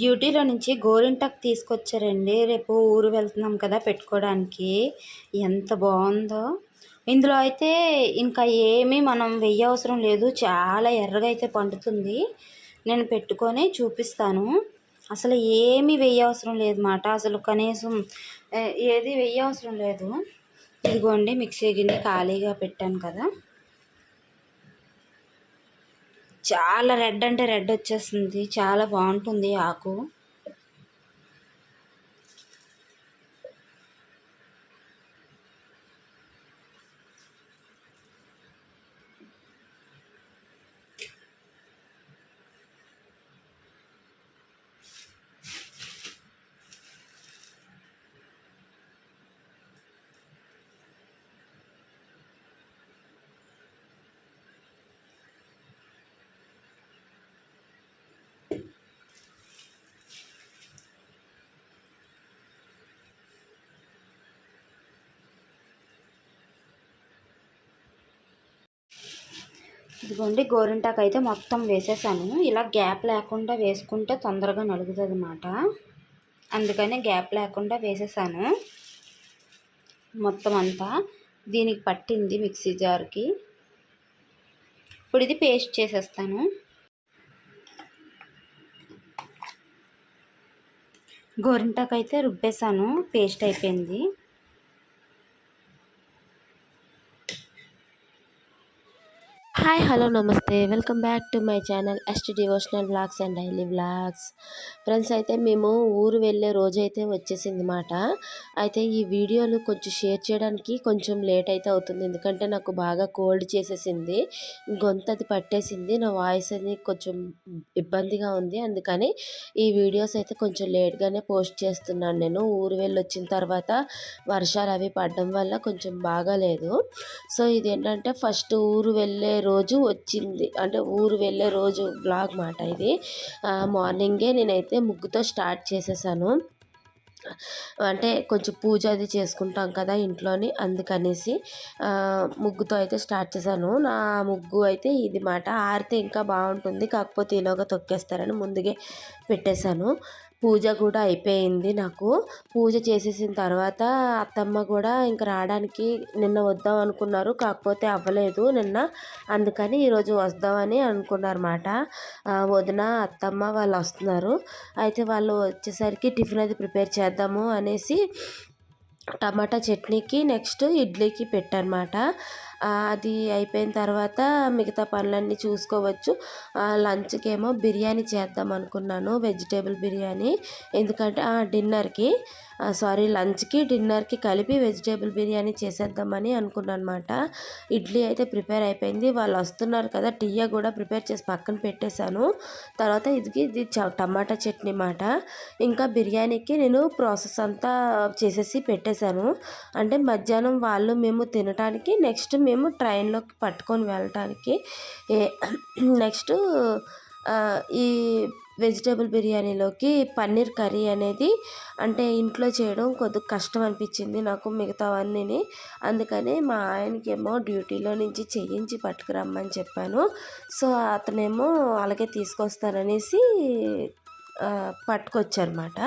డ్యూటీలో నుంచి గోరింటాకు తీసుకొచ్చారండి. రేపు ఊరు వెళ్తున్నాం కదా పెట్టుకోవడానికి ఎంత బాగుందో. ఇందులో అయితే ఇంకా ఏమీ మనం వెయ్యవసరం లేదు. చాలా ఎర్రగా అయితే పండుతుంది. నేను పెట్టుకొని చూపిస్తాను. అసలు ఏమీ వెయ్యవసరం లేదు మాట. అసలు కనీసం ఏది వెయ్యవసరం లేదు. ఇదిగోండి మిక్సీ గిన్నె ఖాళీగా పెట్టాను కదా. చాలా రెడ్ అంటే రెడ్ వచ్చేస్తుంది. చాలా బాగుంటుంది ఆకు. ఇదిగోండి గోరింటాకు అయితే మొత్తం వేసేసాను. ఇలా గ్యాప్ లేకుండా వేసుకుంటే తొందరగా నలుగుతుంది అన్నమాట అందుకని గ్యాప్ లేకుండా వేసేసాను. మొత్తం అంతా దీనికి పట్టింది మిక్సీ జార్కి. ఇప్పుడు ఇది పేస్ట్ చేసేస్తాను. గోరింటాకు అయితే రుబ్బేసాను పేస్ట్ అయిపోయింది. హాయ్ హలో నమస్తే. Welcome back to my channel ST devotional blogs and daily blogs. Friends అయితే మేము ఊరు వెళ్ళే రోజు అయితే వచ్చేసింది మాట అయితే ఈ వీడియోలు కొంచెం షేర్ చేయడానికి కొంచెం లేట్ అయితే అవుతుంది. ఎందుకంటే నాకు బాగా కోల్డ్ చేసేసింది. గొంతు అది పట్టేసింది. నా వాయిస్ అది కొంచెం ఇబ్బందిగా ఉంది. అందుకని ఈ వీడియోస్ అయితే కొంచెం లేట్గానే పోస్ట్ చేస్తున్నాను నేను. ఊరు వెళ్ళి వచ్చిన తర్వాత వర్షాలు అవి పడడం వల్ల కొంచెం బాగాలేదు. సో ఇది ఏంటంటే ఫస్ట్ ఊరు వెళ్ళే రోజు రోజు వచ్చింది. అంటే ఊరు వెళ్ళే రోజు బ్లాగ్ మాట ఇది. మార్నింగే నేనైతే ముగ్గుతో స్టార్ట్ చేసేసాను. అంటే కొంచెం పూజ అది చేసుకుంటాం కదా ఇంట్లోని అందుకనేసి ముగ్గుతో అయితే స్టార్ట్ చేశాను. నా ముగ్గు అయితే ఇది మాట. ఆరితే ఇంకా బాగుంటుంది. కాకపోతే ఈలోగా తొక్కేస్తారని ముందుగే పెట్టేశాను. పూజ కూడా అయిపోయింది నాకు. పూజ చేసేసిన తర్వాత అత్తమ్మ కూడా ఇంకా రావడానికి నిన్న వద్దాం అనుకున్నారు కాకపోతే అవ్వలేదు నిన్న. అందుకని ఈరోజు వద్దామని అనుకున్నారన్నమాట. వదిన అత్తమ్మ వాళ్ళు వస్తున్నారు. అయితే వాళ్ళు వచ్చేసరికి టిఫిన్ అది ప్రిపేర్ చేద్దాము అనేసి టమాటా చట్నీకి నెక్స్ట్ ఇడ్లీకి పెట్టనమాట అది అయిపోయిన తర్వాత మిగతా పనులన్నీ చూసుకోవచ్చు. లంచ్కి ఏమో బిర్యానీ చేద్దాం అనుకున్నాను వెజిటేబుల్ బిర్యానీ. ఎందుకంటే డిన్నర్కి సారీ లంచ్కి డిన్నర్కి కలిపి వెజిటేబుల్ బిర్యానీ చేసేద్దామని అనుకున్నాను అనమాట ఇడ్లీ అయితే ప్రిపేర్ అయిపోయింది. వాళ్ళు వస్తున్నారు కదా టీయా కూడా ప్రిపేర్ చేసి పక్కన పెట్టేశాను. తర్వాత ఇది ఇది టమాటా చట్నీ మాట. ఇంకా బిర్యానీకి నేను ప్రాసెస్ అంతా చేసేసి పెట్టేశాను. అంటే మధ్యాహ్నం వాళ్ళు మేము తినడానికి నెక్స్ట్ మేము ట్రైన్లోకి పట్టుకొని వెళ్ళటానికి నెక్స్ట్ ఈ వెజిటేబుల్ బిర్యానీలోకి పన్నీర్ కర్రీ అనేది అంటే ఇంట్లో చేయడం కొద్దిగా కష్టం అనిపించింది నాకు మిగతావన్నీ అందుకని మా ఆయనకేమో డ్యూటీలో నుంచి చేయించి పట్టుకురమ్మని చెప్పాను. సో అతనేమో అలాగే తీసుకొస్తాననేసి పట్టుకొచ్చారనమాట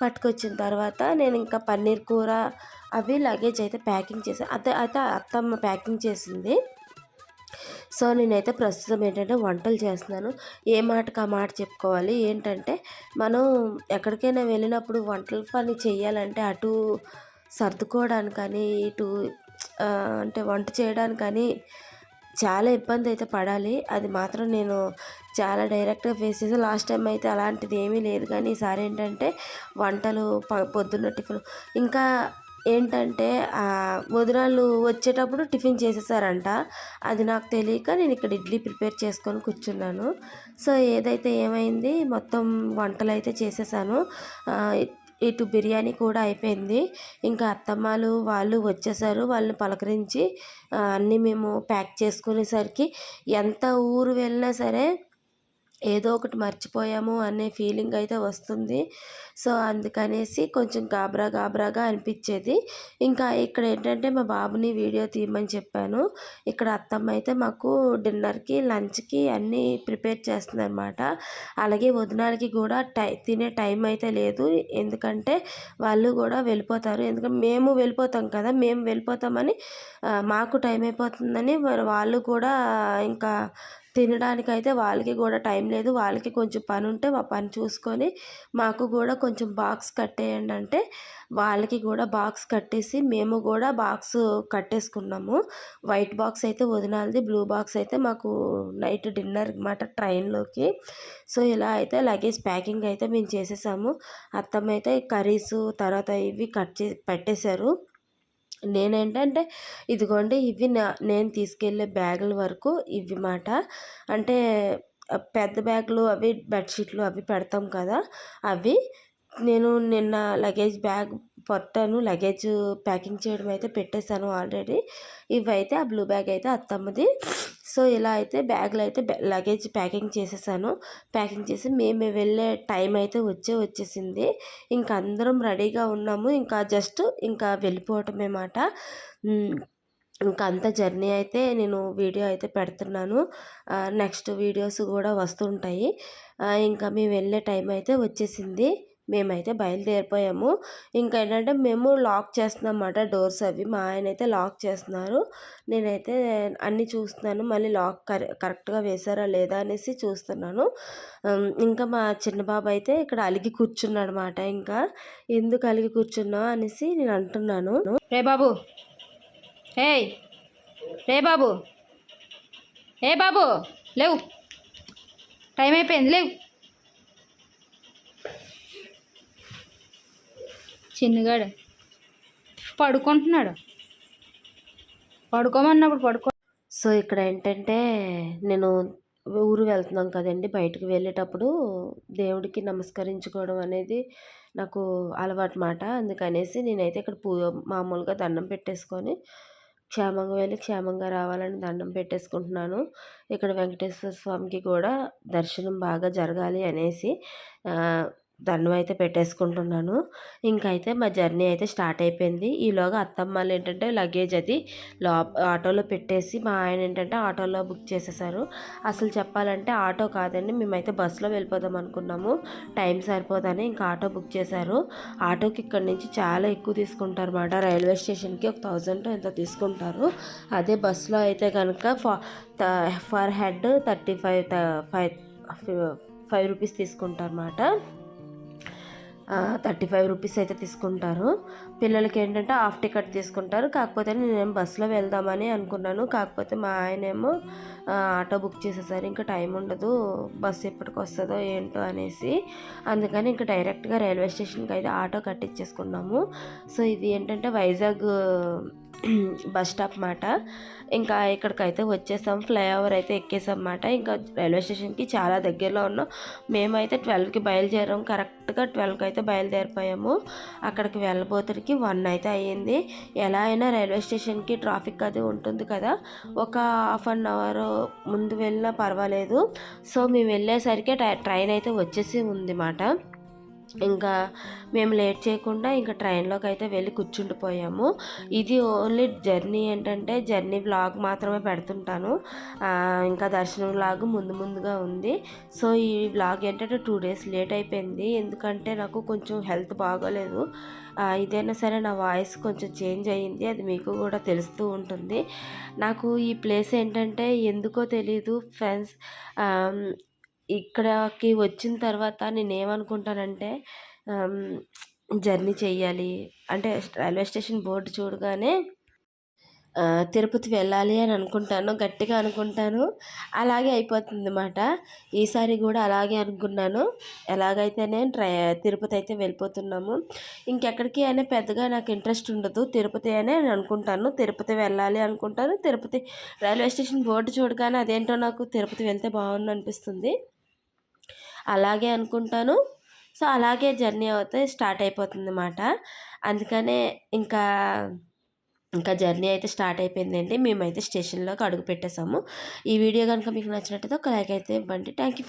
పట్టుకొచ్చిన తర్వాత నేను ఇంకా పన్నీర్ కూర అవి లగేజ్ అయితే ప్యాకింగ్ చేసాను అదే అయితే అత్తమ్మ ప్యాకింగ్ చేసింది. సో నేనైతే ప్రస్తుతం ఏంటంటే వంటలు చేస్తున్నాను. ఏ మాటకు ఆ మాట చెప్పుకోవాలి? ఏంటంటే మనం ఎక్కడికైనా వెళ్ళినప్పుడు వంటల పని చేయాలంటే అటు సర్దుకోవడానికి కానీ ఇటు అంటే వంట చేయడానికి కానీ చాలా ఇబ్బంది అయితే పడాలి. అది మాత్రం నేను చాలా డైరెక్ట్గా ఫేస్ చేసి లాస్ట్ టైం అయితే అలాంటిది ఏమీ లేదు. కానీ ఈసారి ఏంటంటే వంటలు పొద్దున్న టిఫిన్ ఇంకా ఏంటంటే వదినాలు వచ్చేటప్పుడు టిఫిన్ చేసేసారంట. అది నాకు తెలియక నేను ఇక్కడ ఇడ్లీ ప్రిపేర్ చేసుకొని కూర్చున్నాను. సో ఏదైతే ఏమైంది మొత్తం వంటలు అయితే చేసేసాను. ఇటు బిర్యానీ కూడా అయిపోయింది. ఇంకా అత్తమ్మలు వాళ్ళు వచ్చేసారు వాళ్ళని పలకరించి అన్నీ మేము ప్యాక్ చేసుకునేసరికి ఎంత ఊరు వెళ్ళినా సరే ఏదో ఒకటి మర్చిపోయాము అనే ఫీలింగ్ అయితే వస్తుంది. సో అందుకనేసి కొంచెం గాబరా గాబరాగా అనిపించేది. ఇంకా ఇక్కడ ఏంటంటే మా బాబుని వీడియో తీయమని చెప్పాను. ఇక్కడ అత్తమ్మ అయితే మాకు డిన్నర్కి లంచ్కి అన్నీ ప్రిపేర్ చేస్తుందన్నమాట. అలాగే వదినాలకి కూడా టై తినే టైం అయితే లేదు. ఎందుకంటే వాళ్ళు కూడా వెళ్ళిపోతారు. ఎందుకంటే మేము వెళ్ళిపోతాం కదా మేము వెళ్ళిపోతామని మాకు టైం అయిపోతుందని వాళ్ళు కూడా ఇంకా తినడానికైతే వాళ్ళకి కూడా టైం లేదు. వాళ్ళకి కొంచెం పని ఉంటే ఆ పని చూసుకొని మాకు కూడా కొంచెం బాక్స్ కట్టేయండి అంటే వాళ్ళకి కూడా బాక్స్ కట్టేసి మేము కూడా బాక్స్ కట్టేసుకున్నాము. వైట్ బాక్స్ అయితే వదినాలది బ్లూ బాక్స్ అయితే మాకు నైట్ డిన్నర్ అనమాట ట్రైన్లోకి. సో ఇలా అయితే లగేజ్ ప్యాకింగ్ అయితే మేము చేసేసాము. అత్తమ్మ అయితే కర్రీస్ తర్వాత ఇవి కట్ చే పెట్టేశారు. నేనేంటంటే ఇదిగోండి ఇవి నా నేను తీసుకెళ్ళే బ్యాగుల వరకు ఇవి మాట. అంటే పెద్ద బ్యాగులు అవి బెడ్షీట్లు అవి పెడతాం కదా అవి నేను నిన్న లగేజ్ బ్యాగ్ పొట్టాను లగేజ్ ప్యాకింగ్ చేయడం అయితే పెట్టేశాను ఆల్రెడీ. ఇవైతే ఆ బ్లూ బ్యాగ్ అయితే అత్తమ్మది. సో ఇలా అయితే బ్యాగ్లో అయితే లగేజ్ ప్యాకింగ్ చేసేసాను. ప్యాకింగ్ చేసి మేము వెళ్ళే టైం అయితే వచ్చే వచ్చేసింది. ఇంకా అందరం రెడీగా ఉన్నాము. ఇంకా జస్ట్ ఇంకా వెళ్ళిపోవటమే మాట. ఇంకా అంత జర్నీ అయితే నేను వీడియో అయితే పెడుతున్నాను. నెక్స్ట్ వీడియోస్ కూడా వస్తుంటాయి. ఇంకా మేము వెళ్ళే టైం అయితే వచ్చేసింది. మేమైతే బయలుదేరిపోయాము. ఇంకా ఏంటంటే మేము లాక్ చేస్తున్నాం డోర్స్ అవి. మా ఆయన అయితే లాక్ చేస్తున్నారు. నేనైతే అన్నీ చూస్తున్నాను. మళ్ళీ లాక్ కరె కరెక్ట్గా వేసారా లేదా అనేసి చూస్తున్నాను. ఇంకా మా చిన్న బాబు అయితే ఇక్కడ అలిగి కూర్చున్నాడు అనమాట ఇంకా ఎందుకు అలిగి కూర్చున్నావు అనేసి నేను అంటున్నాను. రే బాబు. ఏయ్. రే బాబు. ఏ బాబు. లేవు. టైం అయిపోయింది. లేవు. చిన్నగాడు. పడుకుంటున్నాడు. పడుకోమన్నప్పుడు పడుకో. సో ఇక్కడ ఏంటంటే నేను ఊరు వెళ్తున్నాం కదండి బయటకు వెళ్ళేటప్పుడు దేవుడికి నమస్కరించుకోవడం అనేది నాకు అలవాటు మాట. అందుకనేసి నేనైతే ఇక్కడ పూ మామూలుగా దండం పెట్టేసుకొని క్షేమంగా వెళ్ళి క్షేమంగా రావాలని దండం పెట్టేసుకుంటున్నాను. ఇక్కడ వెంకటేశ్వర స్వామికి కూడా దర్శనం బాగా జరగాలి అనేసి దండం అయితే పెట్టేసుకుంటున్నాను. ఇంకైతే మా జర్నీ అయితే స్టార్ట్ అయిపోయింది. ఈలోగా అత్తమ్మ వాళ్ళు ఏంటంటే లగేజ్ అది లో ఆటోలో పెట్టేసి మా ఆయన ఏంటంటే ఆటోలో బుక్ చేసేసారు. అసలు చెప్పాలంటే ఆటో కాదండి మేమైతే బస్సులో వెళ్ళిపోదాం అనుకున్నాము. టైం సరిపోదని ఇంకా ఆటో బుక్ చేశారు. ఆటోకి ఇక్కడ నుంచి చాలా ఎక్కువ తీసుకుంటారు అన్నమాట రైల్వే స్టేషన్కి ఒక థౌజండ్ ఎంత తీసుకుంటారు. అదే బస్సులో అయితే కనుక per head thirty five five five rupees తీసుకుంటారు అన్నమాట థర్టీ ఫైవ్ రూపీస్ అయితే తీసుకుంటారు. పిల్లలకి ఏంటంటే హాఫ్ టికెట్ తీసుకుంటారు. కాకపోతే నేను బస్సులో వెళ్దామని అనుకున్నాను. కాకపోతే మా ఆయనేమో ఆటో బుక్ చేసేసారు ఇంకా టైం ఉండదు బస్సు ఎప్పటికి వస్తుందో ఏంటో అనేసి. అందుకని ఇంకా డైరెక్ట్గా రైల్వే స్టేషన్కి అయితే ఆటో కట్టించేసుకున్నాము. సో ఇది ఏంటంటే వైజాగ్ బస్ స్టాప్ మాట. ఇంకా ఇక్కడికైతే వచ్చేసాం. ఫ్లైఓవర్ అయితే ఎక్కేసాం అన్నమాట ఇంకా రైల్వే స్టేషన్కి చాలా దగ్గరలో ఉన్నాం. మేమైతే ట్వెల్వ్కి బయలుదేరాం. కరెక్ట్గా ట్వెల్వ్కి అయితే బయలుదేరిపోయాము. అక్కడికి వెళ్ళబోతుడికి వన్ అయితే అయ్యింది. ఎలా అయినా రైల్వే స్టేషన్కి ట్రాఫిక్ అది ఉంటుంది కదా. ఒక హాఫ్ అన్ అవర్ ముందు వెళ్ళినా పర్వాలేదు. సో మేము వెళ్ళేసరికి ట్రై- ట్రైన్ అయితే వచ్చేసి ఉంది మాట. ఇంకా మేము లేట్ చేయకుండా ఇంకా ట్రైన్లోకి అయితే వెళ్ళి కూర్చుండిపోయాము. ఇది ఓన్లీ జర్నీ ఏంటంటే జర్నీ వ్లాగ్ మాత్రమే పెడుతుంటాను. ఇంకా దర్శనం వ్లాగ్ ముందు ముందుగా ఉంది. సో ఈ వ్లాగ్ ఏంటంటే టూ డేస్ లేట్ అయిపోయింది. ఎందుకంటే నాకు కొంచెం హెల్త్ బాగోలేదు. ఇదైనా సరే నా వాయిస్ కొంచెం చేంజ్ అయ్యింది. అది మీకు కూడా తెలుస్తూ ఉంటుంది. నాకు ఈ ప్లేస్ ఏంటంటే ఎందుకో తెలియదు ఫ్రెండ్స్ ఇక్కడకి వచ్చిన తర్వాత నేను ఏమనుకుంటానంటే జర్నీ చేయాలి అంటే రైల్వే స్టేషన్ బోర్డు చూడగానే తిరుపతి వెళ్ళాలి అని అనుకుంటాను. గట్టిగా అనుకుంటాను. అలాగే అయిపోతుంది అన్నమాట ఈసారి కూడా అలాగే అనుకున్నాను. ఎలాగైతేనే ట్రై తిరుపతి అయితే వెళ్ళిపోతున్నాము. ఇంకెక్కడికి అయినా పెద్దగా నాకు ఇంట్రెస్ట్ ఉండదు. తిరుపతి అనే నేను అనుకుంటాను. తిరుపతి వెళ్ళాలి అనుకుంటాను. తిరుపతి రైల్వే స్టేషన్ బోర్డు చూడగానే అదేంటో నాకు తిరుపతి వెళ్తే బాగుండు అనిపిస్తుంది. అలాగే అనుకుంటాను. సో అలాగే జర్నీ అయితే స్టార్ట్ అయిపోతుంది అన్నమాట అందుకనే ఇంకా ఇంకా జర్నీ అయితే స్టార్ట్ అయిపోయిందండి. మేమైతే స్టేషన్లోకి అడుగు పెట్టేసాము. ఈ వీడియో కనుక మీకు నచ్చినట్టయితే ఒక లైక్ అయితే ఇవ్వండి. Thank you